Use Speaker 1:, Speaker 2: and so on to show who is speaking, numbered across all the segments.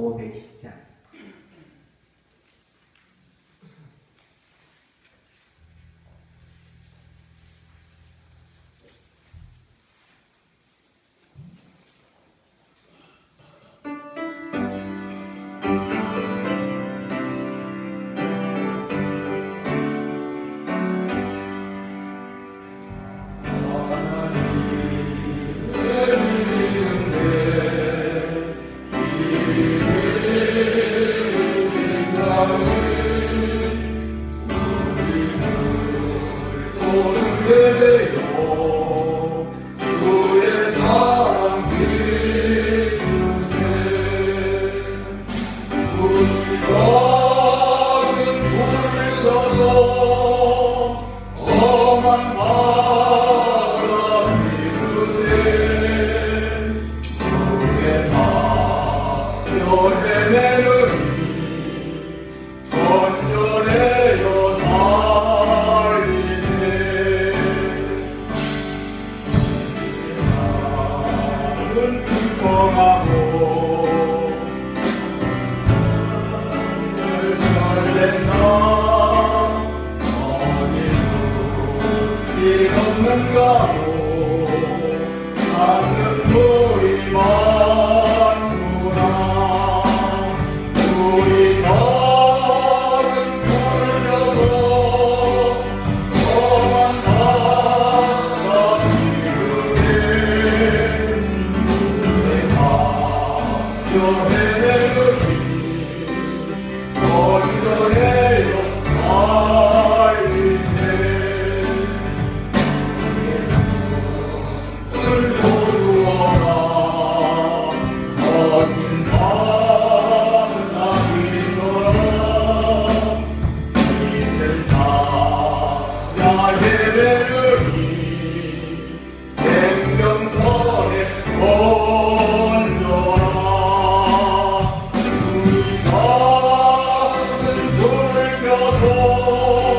Speaker 1: 시가 510
Speaker 2: 나여 불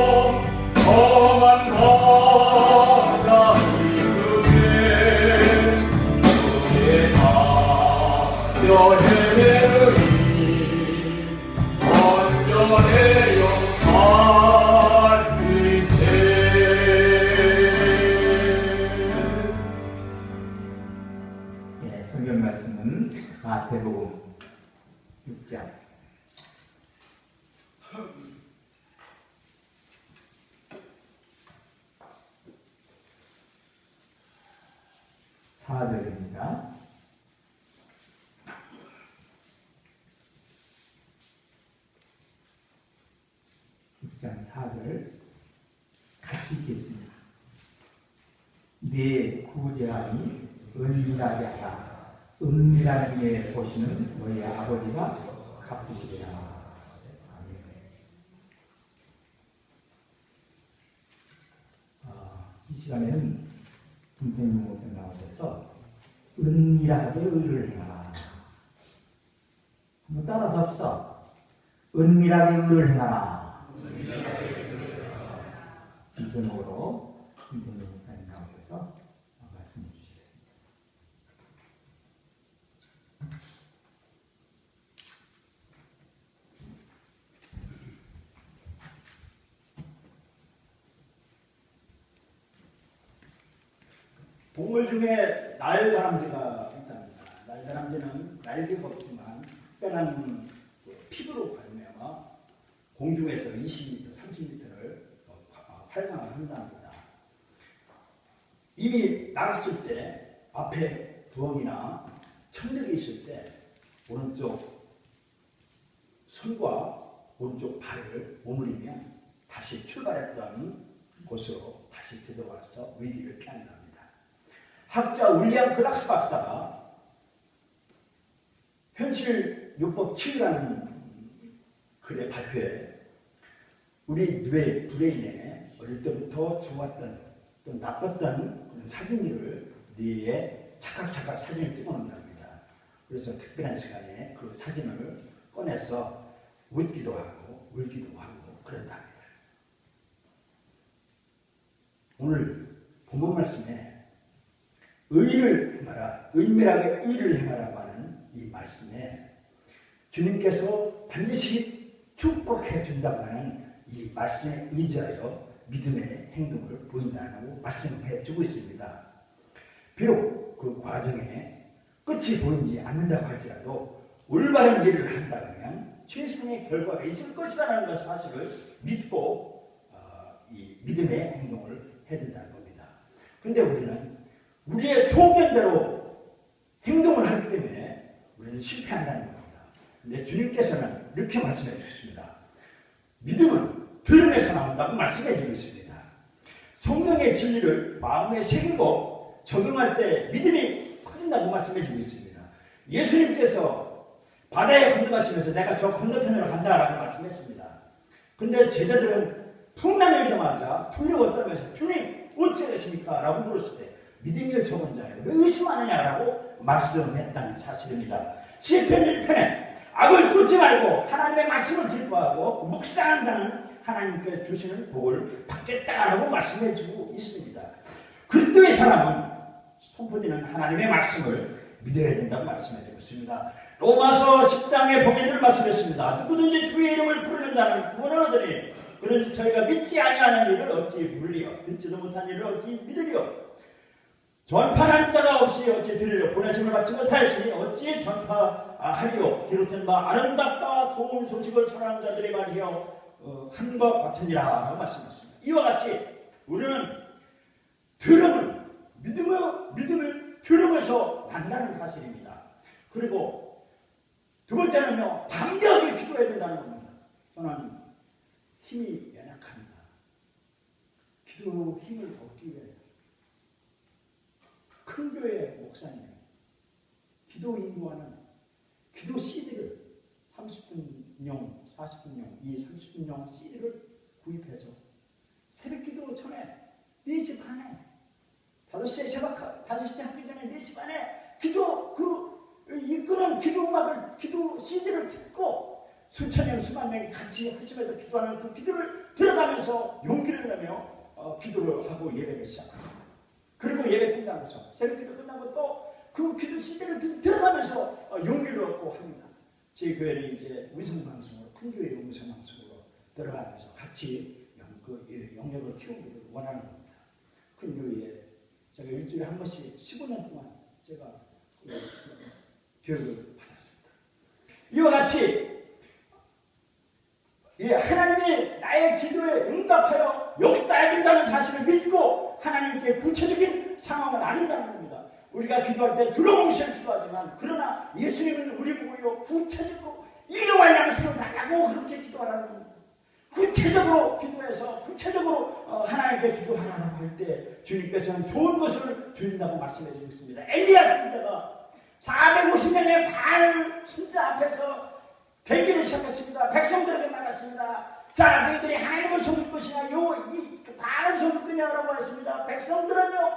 Speaker 1: 6장 4절 같이 읽겠습니다. 네 구제하니 은밀하게 하라. 은밀하게 보시는 너희 아버지가 갚으시리라. 아멘. 아, 이 시간에는 김태민 목사님 나오셔서 은밀하게 의를 행하라. 한번 따라서 합시다. 은밀하게 의를 행하라. 이 제목으로 김태민 목사님 나오셔서 말씀해 주시겠습니다.
Speaker 3: 동물 중에 날다람쥐가 있답니다. 날다람쥐는 날개가 없지만 특별한 피부로 가르며 공중에서 20m, 30m를 활성화를 한답니다. 이미 날았을 때 앞에 부엌이나 천적이 있을 때 오른쪽 손과 오른쪽 발을 오므리면 다시 출발했던 곳으로 다시 되돌아와서 위기를 피한답니다. 학자 윌리엄 클락스 박사가 현실 요법 7이라는 글의 발표에 우리 뇌 브레인에 어릴 때부터 좋았던 또 나빴던 그런 사진들을 뇌에 차각차각 사진을 찍어 놓는답니다. 그래서 특별한 시간에 그 사진을 꺼내서 웃기도 하고 울기도 하고 그런답니다. 오늘 본문 말씀에 의를 행하라, 은밀하게 의를 행하라고 하는 이 말씀에 주님께서 반드시 축복해 준다고 하는 이 말씀에 의지하여 믿음의 행동을 보인다고 말씀해 주고 있습니다. 비록 그 과정에 끝이 보이지 않는다고 할지라도 올바른 일을 한다면 최선의 결과가 있을 것이라는 것 사실을 믿고 어, 이 믿음의 행동을 해야 된다는 겁니다. 근데 우리는 우리의 소견대로 행동을 하기 때문에 우리는 실패한다는 겁니다. 근데 주님께서는 이렇게 말씀해 주셨습니다. 믿음은 들음에서 나온다고 말씀해 주고 있습니다. 성경의 진리를 마음에 새기고 적용할 때 믿음이 커진다고 말씀해 주고 있습니다. 예수님께서 바다에 건너가시면서 내가 저 건너편으로 간다라고 말씀했습니다. 근데 제자들은 풍랑이 오자마자 풍력을 떨면서 주님 어찌하십니까? 라고 물었을 때 믿음이 적은 자여 왜 의심하느냐라고 말씀했다는 사실입니다. 시편 1편에 악을 쫓지 말고 하나님의 말씀을 기뻐하고 묵상한 자는 하나님께 주시는 복을 받겠다라고 말씀해 주고 있습니다. 그리스도의 사람은 선포되는 하나님의 말씀을 믿어야 된다고 말씀해 주고 있습니다. 로마서 10장에 보면 이런 말씀했습니다. 누구든지 주의 이름을 부르는 자는 구원을 얻으니 그런지 저희가 믿지 아니하는 일을 어찌 물리요 듣지도 못한 일을 어찌 믿으리요 전파하는 자가 없이 어찌 들으려 보내심을 받지 못하였으니 어찌 전파하리요 기록된 바 아름답다 좋은 소식을 전하는 자들의 말이여 어, 한것 같으니라 라고 말씀하셨습니다. 이와 같이 우리는 들음을 믿음을 믿음을 들음에서 난다는 사실입니다. 그리고 두 번째는요 담대하게 기도해야 된다는 겁니다. 저는 힘이 연약합니다. 기도 힘을 얻기 위해 큰 교회 목사님 기도 인구하는 기도 CD를 30분용, 40분용, 이 30분용 CD를 구입해서 새벽 기도 전에 4시 반에 5시에 새벽 5시 하기 전에 4시 반에 기도 그 이끄는 기도 음악을 기도 CD를 듣고 수천 명 수만 명이 같이 하시면서 기도하는 그 기도를 들어가면서 용기를 내며 어, 기도를 하고 예배를 시작합니다. 그리고 예배 끝나면서 새벽 기도 끝나고 또 그 기도 CD를 들- 들어가면서 어, 용기를 얻고 합니다. 저희 교회는 이제 음성방송 으로 큰 교회 음성방송으로 들어가면서 같이 영, 그, 예, 영역을 키우기를 원하는 겁니다. 큰 교회에 제가 일주일에 한 번씩 15년 동안 제가 그, 교육을 받았습니다. 이와 같이 예, 하나님이 나의 기도에 응답하여 역사해 준다는 사실을 믿고 하나님께 구체적인 상황을 아닌다는 겁니다. 우리가 기도할 때 두려움시에 기도하지만 그러나 예수님은 우리 보고요 구체적으로 일용할 양식을 달라고 그렇게 기도하라는 겁니다. 구체적으로 기도해서 구체적으로 어, 하나님께 기도하라고 할 때 주님께서는 좋은 것을 주신다고 말씀해 주고 있습니다. 엘리야 선지자가 450명의 반 선지자 앞에서 대기를 시작했습니다. 백성들에게 말했습니다. 자, 너희들이 하나님을 속일 것이냐, 요, 이, 바를 속일 거냐라고 했습니다. 백성들은요,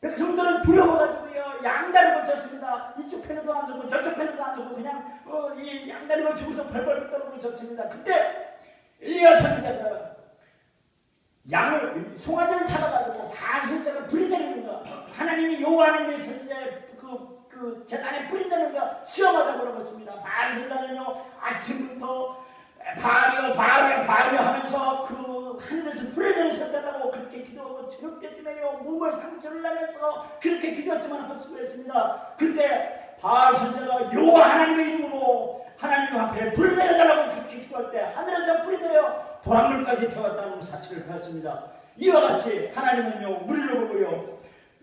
Speaker 3: 백성들은 두려워가지고요, 양다리 걸쳤습니다. 이쪽 편에도 안 서고, 저쪽 편에도 안 서고, 그냥, 어, 이 양다리 걸치고서 벌벌 떨고 있었습니다. 그때, 엘리야 선지자가 양을, 송아지를 잡아가지고, 반 선지자가 불이 거 하나님이 요구하는 선지자의 그, 그, 재단에 불이 내는 거 시험하자고 그러겠습니다. 반 선지자는요, 아침부터 바리오 바리오 바리오 하면서 그 하늘에서 불을 내리셨다고 그렇게 기도하고 저녁 때쯤에요. 몸을 상처를 내면서 그렇게 기도했지만 헛수고했습니다. 그때 바알 선제가 여호와 하나님의 이름으로 하나님 앞에 불 내려달라고 그렇게 기도할 때 하늘에서 불이 내려 도랑물까지 태웠다는 사실을 배웠습니다. 이와 같이 하나님은요 우리를 보고요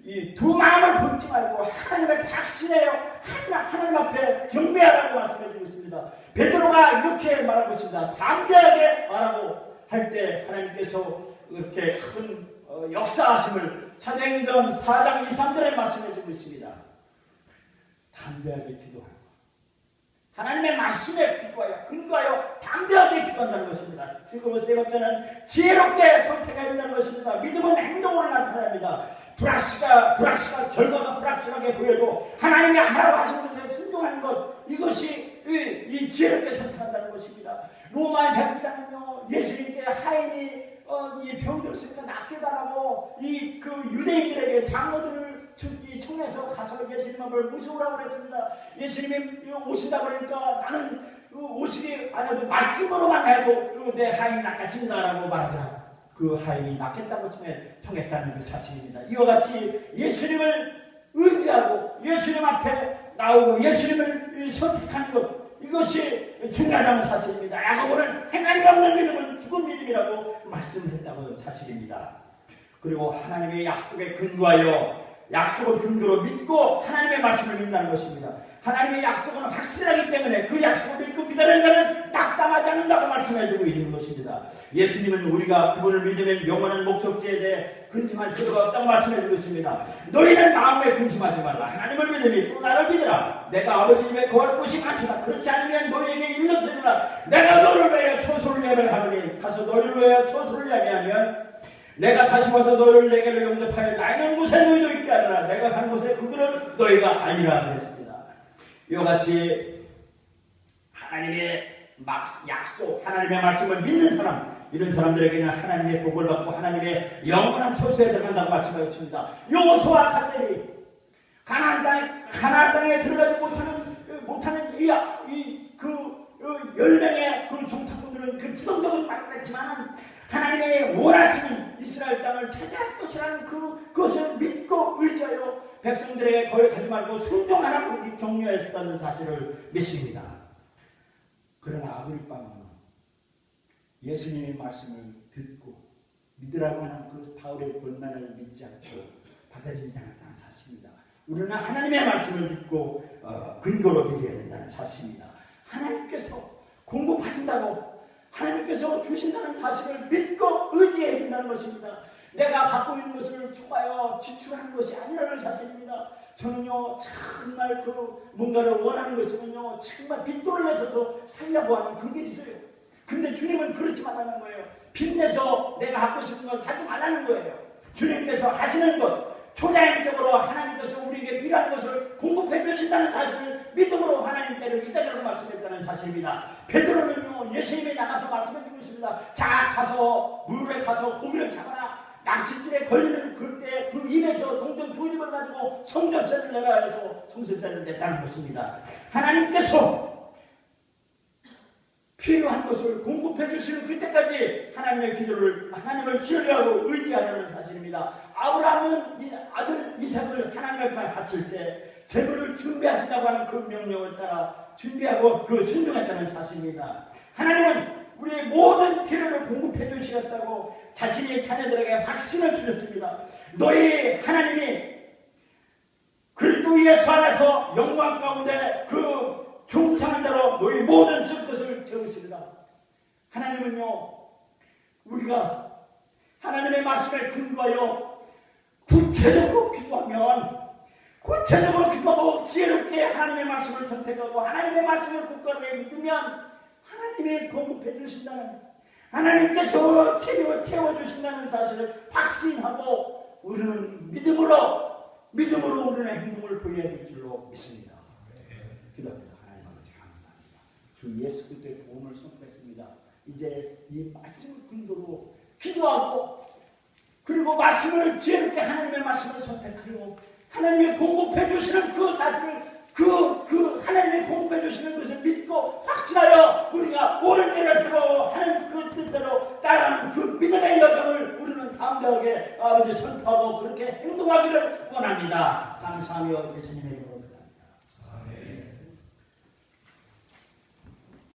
Speaker 3: 이 두 마음을 품지 말고 하나님의 박신해요 하나, 하나님 앞에 경배하라고 말씀해 주고 있습니다. 베드로가 이렇게 말하고 있습니다. 담대하게 말하고 할 때 하나님께서 이렇게 큰 어, 역사하심을 사도행전 4장 2, 3절에 말씀해 주고 있습니다. 담대하게 기도하라. 하나님의 말씀에 기도하여 근거하여 담대하게 기도한다는 것입니다. 지금 세 번째는 지혜롭게 선택해야 된다는 것입니다. 믿음은 행동으로 나타나야 합니다. 불확실가 불확실한 결과가 불확실하게 보여도 하나님이 하라고 하신 것에 순종하는 것 이것이 이, 이 지혜롭게 선택한다는 것입니다. 로마의 백부장은요 예수님께 하인이 어, 이 병들었으니까 낫게 달라고 이 그 유대인들에게 장로들을 이 청- 통해서 가서 예수님 앞을 모셔오라고 그랬습니다. 예수님이 오시다 그러니까 나는 그 오시기 아니어도 말씀으로만 해도 그내 하인이 낚아진다라고 말하자. 그 하인이 낚겠다고 통해 통했다는 그 사실입니다. 이와 같이 예수님을 의지하고 예수님 앞에 나오고 예수님을 선택하는 것 이것이 중요하다는 사실입니다. 야고보는 행함이 없는 믿음은 죽은 믿음이라고 말씀했다고 사실입니다. 그리고 하나님의 약속에 근거하여 약속을 근거로 믿고 하나님의 말씀을 믿는다는 것입니다. 하나님의 약속은 확실하기 때문에 그 약속을 믿고 기다리는 자는 낙담하지 않는다고 말씀해주고 있는 것입니다. 예수님은 우리가 그분을 믿으면 영원한 목적지에 대해 근심할 필요가 없다고 말씀해주고 있습니다. 너희는 마음에 근심하지 말라. 하나님을 믿으니 또 나를 믿으라. 내가 아버지 집에 거할 곳이 많구나. 그렇지 않으면 너희에게 일렀으리라. 내가 너를 위하여 초소를 예배하노니 가서 너희를 위하여 초소를 예배하면 내가 다시 와서 너를 내게로 용접하여 나는 곳에 너희도 있게 하리라. 내가 간 곳에 그들은 너희가 아니라 그랬습니다. 이와 같이 하나님의 막- 약속, 하나님의 말씀을 믿는 사람, 이런 사람들에게는 하나님의 복을 받고 하나님의 영원한 초소에 들어간다고 말씀하셨습니다. 요소와 갈렙이 가나안 땅에 가나안 땅에 들어가지 못하는 못하는 이그 열명의 그 종탑분들은 그 부동적은 말했지만 하나님의 원하시는 이스라엘 땅을 차지할 것이라는 그 그것을 믿고 의지하여 백성들에게 거역하지 말고 순종하라고 그렇게 격려했다는 사실을 믿습니다. 그러나 아그리빠는 예수님의 말씀을 듣고 믿으라고 하는 그 바울의 권난을 믿지 않고 받아들이지 않았다는 사실입니다. 우리는 하나님의 말씀을 믿고 어, 근거로 믿어야 된다는 사실입니다. 하나님께서 공급하신다고 하나님께서 주신다는 사실을 믿고 의지해야 된다는 것입니다. 내가 갖고 있는 것을 좋아요 지출하는 것이 아니라는 사실입니다. 저는요 정말 그 뭔가를 원하는 것이면요 정말 빚돈을 내서서 살려고 하는 그게 있어요. 근데 주님은 그렇지 말라는 거예요. 빚내서 내가 갖고 싶은 건 사지 말라는 거예요. 주님께서 하시는 것, 초자연적으로 하나님께서 우리에게 필요한 것을 공급해 주신다는 사실을 믿음으로 하나님께를 기다리라고 말씀했다는 사실입니다. 베드로는요 예수님이 나가서 말씀해 주고 있습니다. 자 가서 물에 가서 고기를 잡아라. 낚싯줄에 걸리는 그때 그 입에서 동전 두 입을 가지고 성전세를 내라 해서 성전세를 냈다는 것입니다. 하나님께서 필요한 것을 공급해 주시는 그때까지 하나님의 기도를 하나님을 신뢰하고 의지하라는 사실입니다. 아브라함은 이 아들 이삭을 하나님 앞에 바칠 때 재물을 준비하신다고 하는 그 명령을 따라 준비하고 그 순종했다는 사실입니다. 하나님은 우리의 모든 필요를 공급해 주시겠다고 자신의 자녀들에게 확신을 주셨습니다. 너희 하나님이 그리스도 예수 안에서 영광 가운데 그 중상한 대로 너희 모든 뜻을 채우시리라. 하나님은요, 우리가 하나님의 말씀에 근거하여 구체적으로 기도하면 구체적으로 기도하고 지혜롭게 하나님의 말씀을 선택하고 하나님의 말씀을 굳건하게 믿으면 하나님이 공급해 주신다는 하나님께서 채워, 채워주신다는 사실을 확신하고 우리는 믿음으로 믿음으로 우리는 행동을 보여야 될 줄로 믿습니다. 기도합니다. 주 예수 그리스도의 도움을 선포했습니다. 이제 이 말씀을 근거로 기도하고 그리고 말씀을 지혜롭게 하나님의 말씀을 선택하고 하나님의 공급해 주시는 그 사실을 그, 그 하나님의 공급해 주시는 것을 믿고 확신하여 우리가 옳은 일을 하고 하나님 그 뜻대로 따라가는 그 믿음의 여정을 우리는 담대하게 아버지 선포하고 그렇게 행동하기를 원합니다. 감사하며 예수님의